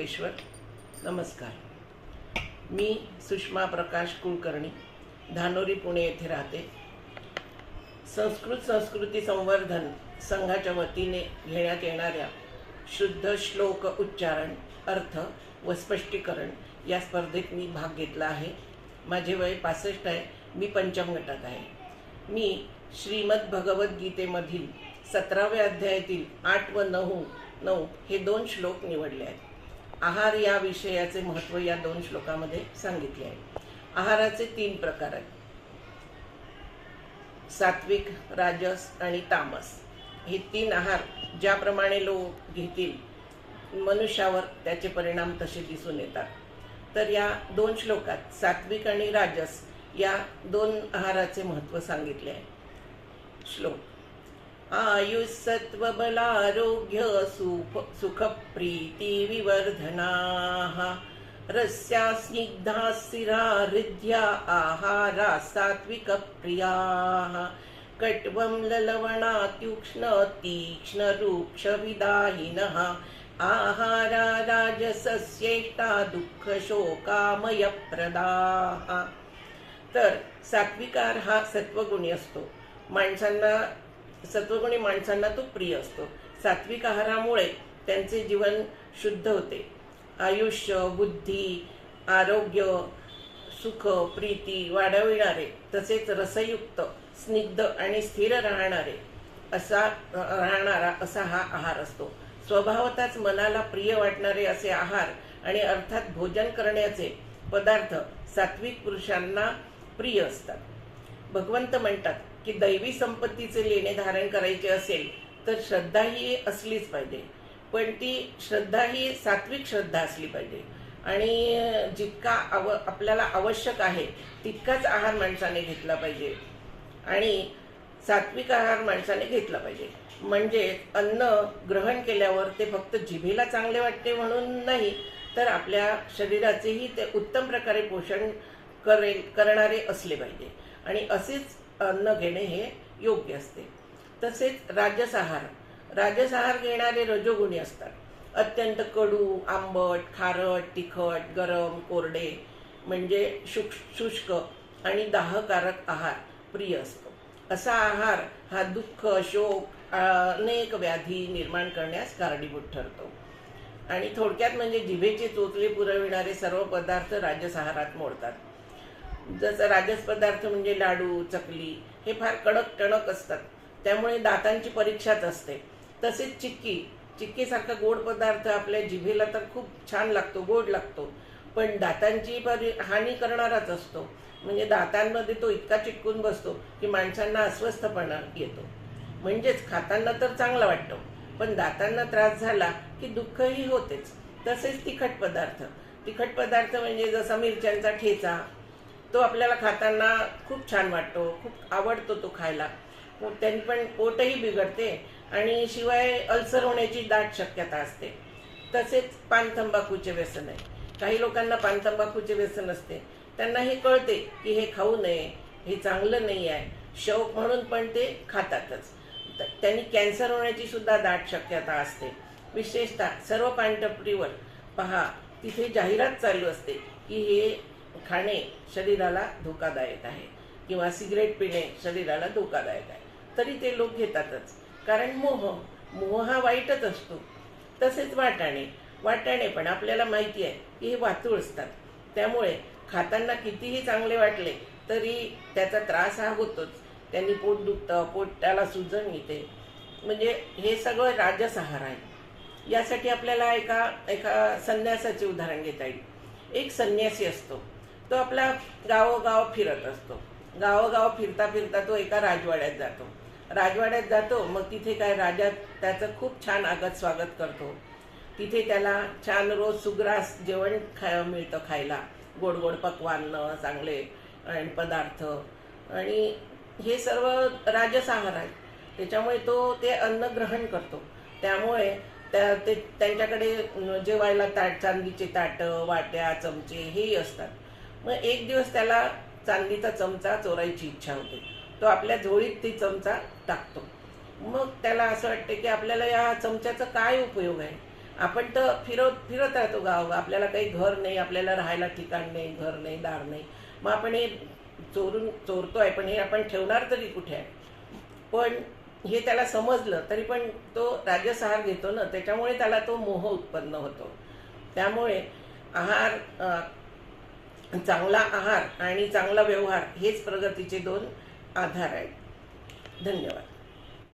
योगेश्वर नमस्कार. मी सुषमा प्रकाश कुलकर्णी धानोरी पुणे येथे राहते. संस्कृत संस्कृती संवर्धन संघाच्या वतीने घेण्यात येणाऱ्या शुद्ध श्लोक उच्चारण अर्थ व स्पष्टीकरण या स्पर्धेत मी भाग घेतला आहे. माझे वय पासष्ट आहे. मी पंचम गटात आहे. मी श्रीमद भगवद्गीतेमधील सतराव्या अध्यायातील आठ व नऊ नऊ हे दोन श्लोक निवडले आहेत. आहार या विषयाचे महत्त्व या दोन श्लोकामध्ये सांगितले आहे. आहाराचे तीन प्रकार आहेत. सात्विक राजस आणि तामस. हे तीन आहार ज्याप्रमाणे लोक घेतील मनुष्यावर त्याचे परिणाम तसे दिसून येतात. तर या दोन श्लोकात सात्विक आणि राजस या दोन आहाराचे महत्त्व सांगितले आहे. श्लोक. आयुस्सत्त्वबलारोग्य सुख सुखप्रीतिविवर्धनाः। रस्या स्निग्धा स्थिरा हृद्या आहारा सात्विकप्रियाः। कट्वं ललवणात्युक्ष्ण तीक्ष्णरूक्षविदाहिनः आहारा राजसस्येष्टा दुःखशोकामयप्रदाः। तर सात्विकार हा सत्वगुणी असतो. माणसांना सत्वगुणी माणसांना तो प्रिय असतो. सात्विक आहारामुळे त्यांचे जीवन शुद्ध होते. आयुष्य बुद्धी आरोग्य सुख प्रीती वाढविणारे तसेच रसयुक्त स्निग्ध आणि स्थिर राहणारे असा राहणारा असा हा आहार असतो. स्वभावताच मनाला प्रिय वाटणारे असे आहार आणि अर्थात भोजन करण्याचे पदार्थ सात्विक पुरुषांना प्रिय असतात. भगवंत म्हणतात की दैवी संपत्तीचे लेणे धारण करायचे असेल तर श्रद्धा ही असलीच पाहिजे. पण ती श्रद्धा ही सात्विक श्रद्धा असली पाहिजे. आणि जितका आव आपल्याला आवश्यक आहे तितकाच आहार माणसाने घेतला पाहिजे. आणि सात्विक आहार माणसाने घेतला पाहिजे. म्हणजे अन्न ग्रहण केल्यावर ते फक्त जिभेला चांगले वाटते म्हणून नाही तर आपल्या शरीराचेही ते उत्तम प्रकारे पोषण करेल करणारे असले पाहिजे. आणि असेच अन्न घेणे हे योग्य असते. तसेच राजसहार. राजसहार घेणारे रजोगुणी असतात. अत्यंत कडू आंबट खारट तिखट गरम कोरडे म्हणजे शुक शुष्क आणि दाहकारक आहार प्रिय असतो. असा आहार हा दुःख शोक अनेक व्याधी निर्माण करण्यास कारणीभूत ठरतो. आणि थोडक्यात म्हणजे जिभेचे चोचले पुरविणारे सर्व पदार्थ राजसहारात मोडतात. जसं राजस पदार्थ म्हणजे लाडू चकली हे फार कडक टणक असतात. त्यामुळे दातांची परीक्षाच असते. तसेच चिक्की. चिक्कीसारखा गोड पदार्थ आपल्या जिभेला तर खूप छान लागतो गोड लागतो. पण दातांची परि हानी करणाराच असतो. म्हणजे दातांमध्ये तो इतका चिटकून बसतो की माणसांना अस्वस्थपणा येतो. म्हणजेच खाताना तर चांगला वाटतो पण दातांना त्रास झाला की दुःखही होतेच. तसेच तिखट पदार्थ. तिखट पदार्थ म्हणजे जसा मिरच्यांचा ठेचा तो आपल्याला खाताना खूप छान वाटतो खूप आवडतो तो खायला. त्यांनी पण पोटही बिघडते आणि शिवाय अल्सर होण्याची दाट शक्यता असते. तसेच पान तंबाखूचे व्यसन आहे. काही लोकांना पान तंबाखूचे व्यसन असते. त्यांना हे कळते की हे खाऊ नये हे चांगलं नाही आहे. शौक म्हणून पण ते खातातच. त्यांनी कॅन्सर होण्याची सुद्धा दाट शक्यता असते. विशेषतः सर्व पानटपरीवर पहा तिथे जाहिरात चालू असते की हे खाणे शरीराला धोकादायक आहे किंवा सिगरेट पिणे शरीराला धोकादायक आहे. तरी ते लोक घेतातच. कारण मोह मोह हा वाईटच असतो. तसेच वाटाणे. वाटाणे पण आपल्याला माहिती आहे की हे वातूळ असतात. त्यामुळे खाताना कितीही चांगले वाटले तरी त्याचा त्रास हा होतोच. त्यांनी पोट दुखतं पोटाला सुजन येते. म्हणजे हे सगळं राजसहार आहे. यासाठी आपल्याला एका एका संन्यासाचे उदाहरण घेता येईल. एक संन्यासी असतो. तो आपला गावोगाव फिरत असतो. गावोगाव फिरता फिरता तो एका राजवाड्यात जातो. राजवाड्यात जातो मग तिथे काय राजा त्याचं खूप छान आगत स्वागत करतो. तिथे त्याला छान रोज सुग्रास जेवण खा मिळतं खायला. गोड गोड पक्वान्न चांगले आणि पदार्थ. आणि हे सर्व राजसाहार आहे त्याच्यामुळे तो ते अन्न ग्रहण करतो. त्यामुळे त्या ते त्यांच्याकडे जेवायला ताट चांदीचे ताटं वाट्या चमचे हेही असतात. मग एक दिवस त्याला चांदीचा चमचा चोरायची इच्छा होते. तो आपल्या झोळीत ती चमचा टाकतो. मग त्याला असं वाटते की आपल्याला या चमच्याचा काय उपयोग आहे? आपण तर फिरत फिरत राहतो गाव आपल्याला काही घर नाही आपल्याला राहायला ठिकाण नाही घर नाही दार नाही. मग आपण हे चोरून चोरतो आहे पण हे आपण ठेवणार तरी कुठे आहे? पण हे त्याला समजलं तरी पण तो राजसहार घेतो ना त्याच्यामुळे त्याला तो मोह उत्पन्न होतो. त्यामुळे आहार चांगला आहार आणि चांगला व्यवहार हेच प्रगतीचे दोन आधार आहेत. धन्यवाद.